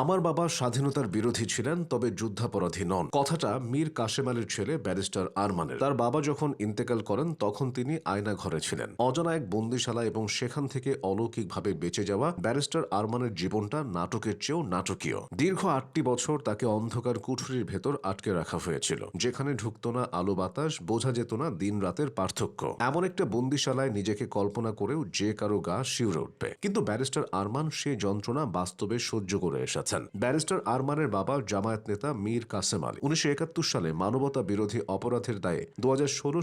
আমার বাবা স্বাধীনতার বিরোধী ছিলেন, তবে যুদ্ধাপরাধী নন। কথাটা মীর কাশেম আলীর ছেলে ব্যারিস্টার আরমানের। তার বাবা যখন ইন্তেকাল করেন, তখন তিনি আয়না ঘরে ছিলেন। অজানা এক বন্দিশালা এবং সেখান থেকে অলৌকিকভাবে বেঁচে যাওয়া ব্যারিস্টার আরমানের জীবনটা নাটকের চেয়েও নাটকীয়। দীর্ঘ আটটি বছর তাকে অন্ধকার কুঠুরির ভেতর আটকে রাখা হয়েছিল, যেখানে ঢুকতো না আলো বাতাস, বোঝা যেত না দিন রাতের পার্থক্য। এমন একটা বন্দিশালায় নিজেকে কল্পনা করেও যে কারও গা শিউরে উঠবে। কিন্তু ব্যারিস্টার আরমান সে যন্ত্রণা বাস্তবে সহ্য করে এসেছেন ব্যারিস্টার আরমানের বাবা জামায়াত নেতা মীর কাসেম আলী। উনিশশো একাত্তর সালে মানবতা বিরোধী অপরাধের দায়ে দু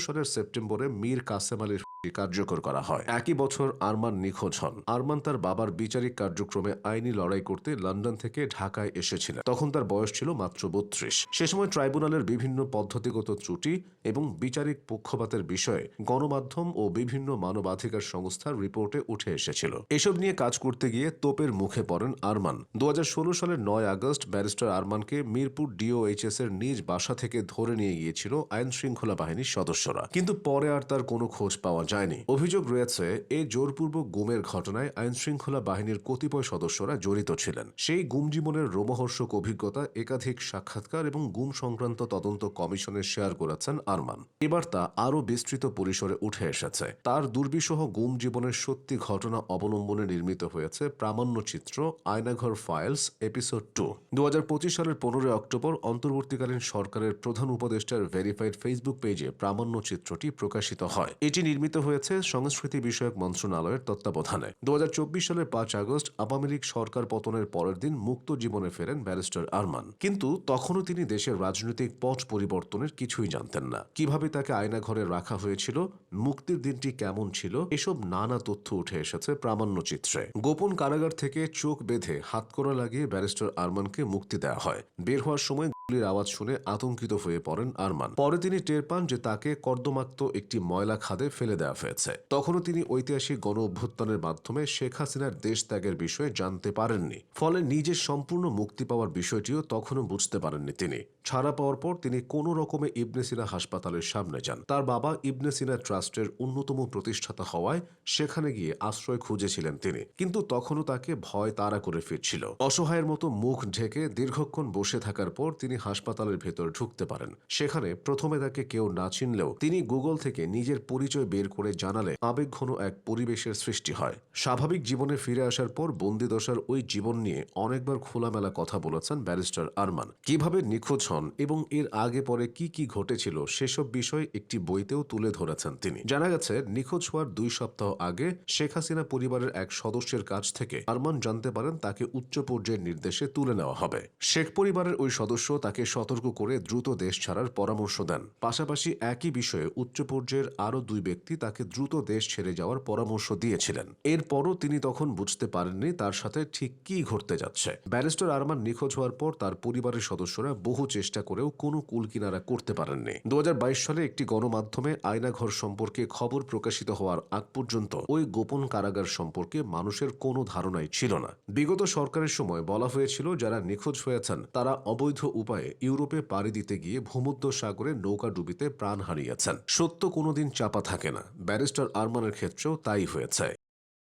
সালের সেপ্টেম্বরে মীর কাসেম আলীর কার্যকর করা হয়। একই বছর আরমান নিখোঁজ হন। আরমান তার বাবার বিচারিক কার্যক্রমে আইনি লড়াই করতে লন্ডন থেকে ঢাকায় এসেছিলেন। তখন তার বয়স ছিল মাত্র বত্রিশ। সে সময় ট্রাইব্যুনালের বিভিন্ন পদ্ধতিগত ত্রুটি এবং বিচারিক পক্ষপাতের বিষয়ে গণমাধ্যম ও বিভিন্ন মানবাধিকার সংস্থার রিপোর্টে উঠে এসেছিল। এসব নিয়ে কাজ করতে গিয়ে তোপের মুখে পড়েন আরমান। দু সালের নয় আগস্ট ব্যারিস্টার আরমানকে মিরপুর ডিওএইচএস এর নিজ বাসা থেকে ধরে নিয়ে গিয়েছিল আইন শৃঙ্খলা বাহিনীর সদস্যরা। কিন্তু পরে আর তার কোনো খোঁজ পাওয়া যায়নি। অভিযোগ রয়েছে এই জোরপূর্বক গুমের ঘটনায় আইন শৃঙ্খলা বাহিনীর কতিপয় সদস্যরা জড়িত ছিলেন। সেই গুম জীবনের রোমহর্ষক অভিজ্ঞতা একাধিক সাক্ষাৎকার এবং গুম সংক্রান্ত তদন্ত কমিশনে শেয়ার করেছেন আরমান। এবার তা আরও বিস্তৃত পরিসরে উঠে এসেছে। তার দুর্বিষহ গুম জীবনের সত্যি ঘটনা অবলম্বনে নির্মিত হয়েছে প্রামাণ্যচিত্র আয়নাঘর ফাইলস এপিসোড টু দু সালের পনেরোই অক্টোবর অন্তর্বর্তীকালীন সরকারের প্রধান উপদেষ্টার ভেরিফাইড ফেসবুক পেজে প্রামাণ্য চিত্রটি প্রকাশিত হয়। এটি নির্মিত হয়েছে সংস্কৃতি বিষয়ক মন্ত্রণালয়ের তত্ত্বাবধানে। দু সালের পাঁচ আগস্ট আওয়ামী লীগ সরকার পতনের পরের দিন মুক্ত জীবনে ফেরেন ব্যারিস্টার আরমান। কিন্তু তখনও তিনি দেশের রাজনৈতিক পথ পরিবর্তনের কিছুই জানতেন না। কীভাবে তাকে আয়না ঘরে রাখা হয়েছিল, মুক্তির দিনটি কেমন ছিল, এসব নানা তথ্য উঠে এসেছে প্রামাণ্য চিত্রে। গোপন কারাগার থেকে চোখ বেঁধে হাতকড়া লাগিয়ে ব্যারিস্টার আরমানকে মুক্তি দেওয়া হয়। বের হওয়ার সময় গুলির আওয়াজ শুনে আতঙ্কিত হয়ে পড়েন আরমান। পরে তিনি টের পান যে তাকে কর্দমাক্ত একটি ময়লা খাদে ফেলে দেওয়া হয়েছে। তখনও তিনি ঐতিহাসিক গণ অভ্যুত্থানের মাধ্যমে শেখ হাসিনার দেশ ত্যাগের বিষয়ে জানতে পারেননি। ফলে নিজের সম্পূর্ণ মুক্তি পাওয়ার বিষয়টিও তখনও বুঝতে পারেননি তিনি। ছাড়া পাওয়ার পর তিনি কোনো রকমে ইবনে সিনা হাসপাতালের সামনে যান। তার বাবা ইবনে সিনা ট্রাস্টের অন্যতম প্রতিষ্ঠাতা হওয়ায় সেখানে গিয়ে আশ্রয় খুঁজেছিলেন তিনি। কিন্তু তখনও তাকে ভয় তাড়া করে ফিরছিল। অসহায়ের মতো মুখ ঢেকে দীর্ঘক্ষণ বসে থাকার পর তিনি হাসপাতালের ভেতর ঢুকতে পারেন। সেখানে প্রথমে তাকে কেউ না চিনলেও তিনি গুগল থেকে নিজের পরিচয় বের করে জানালে আবেগঘন এক পরিবেশের সৃষ্টি হয়। স্বাভাবিক জীবনে ফিরে আসার পর বন্দিদশার ওই জীবন নিয়ে অনেকবার খোলামেলা কথা বলেছেন ব্যারিস্টার আরমান। কীভাবে নিখোঁজ হন এবং এর আগে পরে কি কি ঘটেছিল সেসব বিষয় একটি বইতেও তুলে ধরেছেন তিনি। জানা গেছে, নিখোঁজ হওয়ার দুই সপ্তাহ আগে শেখ হাসিনা পরিবারের এক সদস্যের কাছ থেকে আরমান জানতে পারেন তাকে উচ্চ পর্যায়ের নির্দেশে তুলে নেওয়া হবে। শেখ পরিবারের ওই সদস্য তাকে সতর্ক করে দ্রুত দেশ ছাড়ার পরামর্শ দেন। পাশাপাশি একই বিষয়ে উচ্চ পর্যায়ের আরও দুই ব্যক্তি তাকে দ্রুত দেশ ছেড়ে যাওয়ার পরামর্শ দিয়েছিলেন। এরপরও তিনি তখন বুঝতে পারেননি তার সাথে ঠিক কি ঘটতে যাচ্ছে। ব্যারিস্টার আরমান নিখোঁজ হওয়ার পর তার পরিবারের সদস্যরা বহু চেষ্টা করেও কোনো কুলকিনারা করতে পারেননি। দু হাজার বাইশ সালে একটি গণমাধ্যমে আয়নাঘর সম্পর্কে খবর প্রকাশিত হওয়ার আগ পর্যন্ত ওই গোপন কারাগার সম্পর্কে মানুষের কোনো ধারণাই ছিল না। বিগত সরকারের সময় বলা হয়েছিল, যারা নিখোঁজ হয়েছেন, তারা অবৈধ উপায়ে ইউরোপে পাড়ি দিতে গিয়ে ভূমধ্য সাগরে নৌকা ডুবিতে প্রাণ হারিয়েছেন। সত্য কোনোদিন চাপা থাকে না। ব্যারিস্টার আরমানের ক্ষেত্রেও তাই হয়েছে।